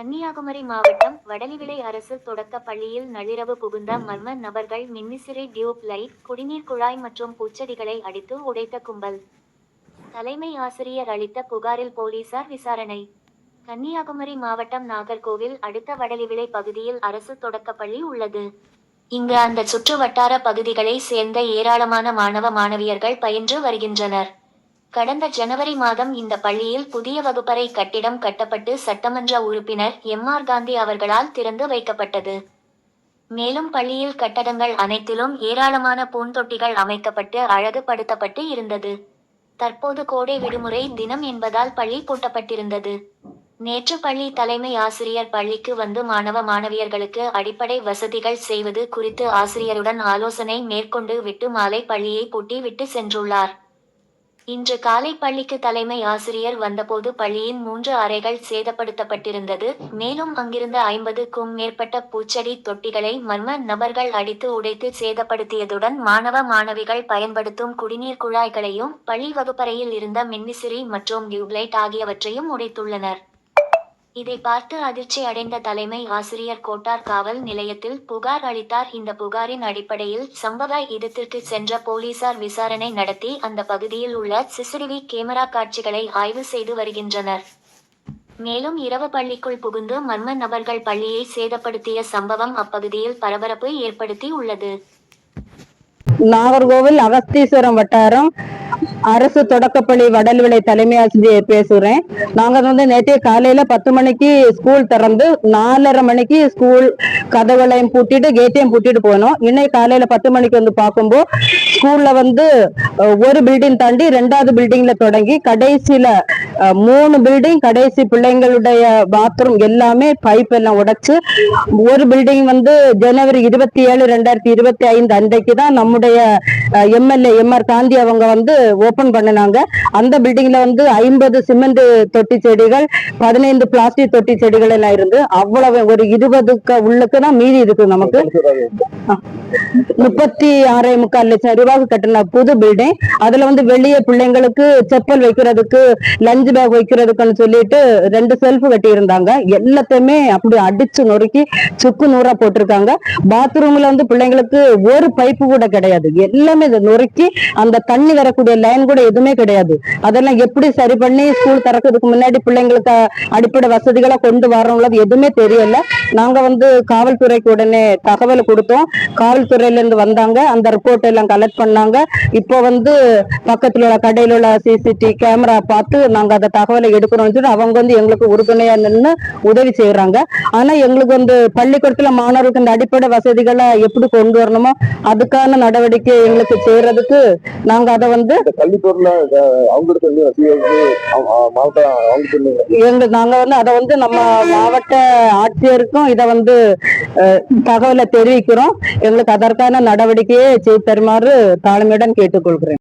கன்னியாகுமரி மாவட்டம் வடலிவிளை அரசு தொடக்க பள்ளியில் நள்ளிரவு புகுந்த மர்ம நபர்கள் மின்னிசிறை டியூப் லைட் குடிநீர் குழாய் மற்றும் பூச்செடிகளை அடித்து உடைத்த கும்பல். தலைமை ஆசிரியர் அளித்த புகாரில் போலீசார் விசாரணை. கன்னியாகுமரி மாவட்டம் நாகர்கோவில் அடுத்த வடலிவிளை பகுதியில் அரசு தொடக்கப்பள்ளி உள்ளது. இங்கு அந்த சுற்று வட்டார பகுதிகளை சேர்ந்த ஏராளமான மாணவ மாணவியர்கள் பயின்று வருகின்றனர். கடந்த ஜனவரி மாதம் இந்த பள்ளியில் புதிய வகுப்பறை கட்டிடம் கட்டப்பட்டு சட்டமன்ற உறுப்பினர் எம் ஆர் காந்தி அவர்களால் திறந்து வைக்கப்பட்டது. மேலும் பள்ளியில் கட்டடங்கள் அனைத்திலும் ஏராளமான பூந்தொட்டிகள் அமைக்கப்பட்டு அழகுபடுத்தப்பட்டு இருந்தது. தற்போது கோடை விடுமுறை தினம் என்பதால் பள்ளி பூட்டப்பட்டிருந்தது. நேற்று பள்ளி தலைமை ஆசிரியர் பள்ளிக்கு வந்து மாணவ மாணவியர்களுக்கு அடிப்படை வசதிகள் செய்வது குறித்து ஆசிரியருடன் ஆலோசனை மேற்கொண்டு விட்டு மாலை பள்ளியை பூட்டி விட்டு சென்றுள்ளார். இன்று காலை பள்ளிக்கு தலைமை ஆசிரியர் வந்தபோது பள்ளியின் மூன்று அறைகள் சேதப்படுத்தப்பட்டிருந்தது. மேலும் அங்கிருந்த ஐம்பதுக்கும் மேற்பட்ட பூச்செடி தொட்டிகளை மர்ம நபர்கள் அடித்து உடைத்து சேதப்படுத்தியதுடன் மாணவ மாணவிகள் பயன்படுத்தும் குடிநீர் குழாய்களையும் பள்ளி வகுப்பறையில் இருந்த மின்விசிறி மற்றும் டியூப்லைட் ஆகியவற்றையும் உடைத்துள்ளனர். இதை பார்த்து அதிர்ச்சி அடைந்த தலைமை ஆசிரியர் கோட்டார் காவல் நிலையத்தில் புகார் அளித்தார். இந்த புகாரின் அடிப்படையில் சம்பவ இடத்திற்கு சென்ற போலீசார் விசாரணை நடத்தி அந்த பகுதியில் உள்ள சிசிடிவி கேமரா காட்சிகளை ஆய்வு செய்து வருகின்றனர். மேலும் இரவு பள்ளிக்குள் புகுந்து மர்ம நபர்கள் பள்ளியை சேதப்படுத்திய சம்பவம் அப்பகுதியில் பரபரப்பு ஏற்படுத்தி உள்ளது. நாகர்கோவில் அகஸ்தீஸ்வரம் வட்டாரம் அரசு தொடக்கப்பள்ளி வடல்விளை தலைமை ஆசிரியர் பேசுறேன். நாங்க வந்து நேற்றைய காலையில பத்து மணிக்கு ஸ்கூல் திறந்து நாலரை மணிக்கு ஸ்கூல் கதவுகளையும் பூட்டிட்டு கேட்டையும் பூட்டிட்டு போனோம். இன்னைக்கு காலையில பத்து மணிக்கு வந்து பார்க்கும்போது ஸ்கூல்ல வந்து ஒரு பில்டிங் தாண்டி ரெண்டாவது பில்டிங்ல தொடங்கி கடைசியில மூணு பில்டிங் கடைசி பிள்ளைங்களுடைய பாத்ரூம் எல்லாமே பைப் எல்லாம் உடைச்சு ஒரு பில்டிங் வந்து ஜனவரி இருபத்தி ஏழு ரெண்டாயிரத்தி இருபத்தி ஐந்து அன்றைக்கு தான் நம்முடைய எம்எல்ஏ எம்ஆர் காந்தி அவங்க வந்து ஓபன் பண்ணினாங்க. அந்த பில்டிங்ல வந்து ஐம்பது சிமெண்ட் தொட்டி செடிகள் பதினைந்து பிளாஸ்டிக் தொட்டி செடிகள் எல்லாம் இருந்து அவ்வளவு ஒரு இருபதுக்கு உள்ளுக்கு தான் மீதி இருக்கு நமக்கு. முப்பத்தி ஆறே முக்கால் லட்சம் ரூபாய்க்கு கட்டின புது பில்டிங் அதுல வந்து வெளியே பிள்ளைங்களுக்கு செப்பல் வைக்கிறதுக்கு லஞ்ச் பேக் வைக்கிறதுக்குன்னு சொல்லிட்டு ரெண்டு செல்ஃப் கட்டி இருந்தாங்க எல்லாத்தையுமே அப்படி அடிச்சு நொறுக்கி சுக்கு நூறா போட்டிருக்காங்க. பாத்ரூம்ல வந்து பிள்ளைங்களுக்கு ஒரு பைப்பு கூட கிடையாது. எல்லாமே இதை நொறுக்கி அந்த தண்ணி வரக்கூடிய லைன் கூட எதுவுமே கிடையாது. அதெல்லாம் எப்படி சரி பண்ணி ஸ்கூல் திறக்கிறதுக்கு முன்னாடி பிள்ளைங்களுக்கு அடிப்படை வசதிகளை கொண்டு வரணும்ல எதுவுமே தெரியல. நாங்க வந்து காவல்துறைக்கு உடனே தகவல் கொடுத்தோம். காவல்துறையில இருந்து வந்தாங்க. அந்த ரிப்போர்ட் எல்லாம் கலெக்ட் பண்ணாங்க. இப்போ வந்து பக்கத்துல உள்ள கடையில உள்ள சிசிடிவி கேமரா பார்த்து நாங்க அந்த தகவலை எடுக்கிறோம்னு சொல்லி அவங்க வந்து எங்களுக்கு உறுதுணையா நின்று உதவி செய்யறாங்க ஆனா எங்களுக்கு வந்து பள்ளிக்கூடத்துல மாணவர்களுக்கு இந்த அடிப்படை வசதிகளை எப்படி கொண்டு வரணுமோ அதுக்கான நடவடிக்கை எங்களுக்கு செய்யறதுக்கு நாங்க அதை வந்து அவங்களுக்கு வந்து ரசிகர்களுக்கு அவ- அவ- மாவட்ட அவங்களுக்கு எங்க நாங்க வந்து அதை வந்து நம்ம மாவட்ட ஆட்சியருக்கும் இதை வந்து தகவலை தெரிவிக்கிறோம். எங்களுக்கு அதற்கான நடவடிக்கையை செய்து தருமாறு தாழ்மையுடன் கேட்டுக்கொள்கிறேன்.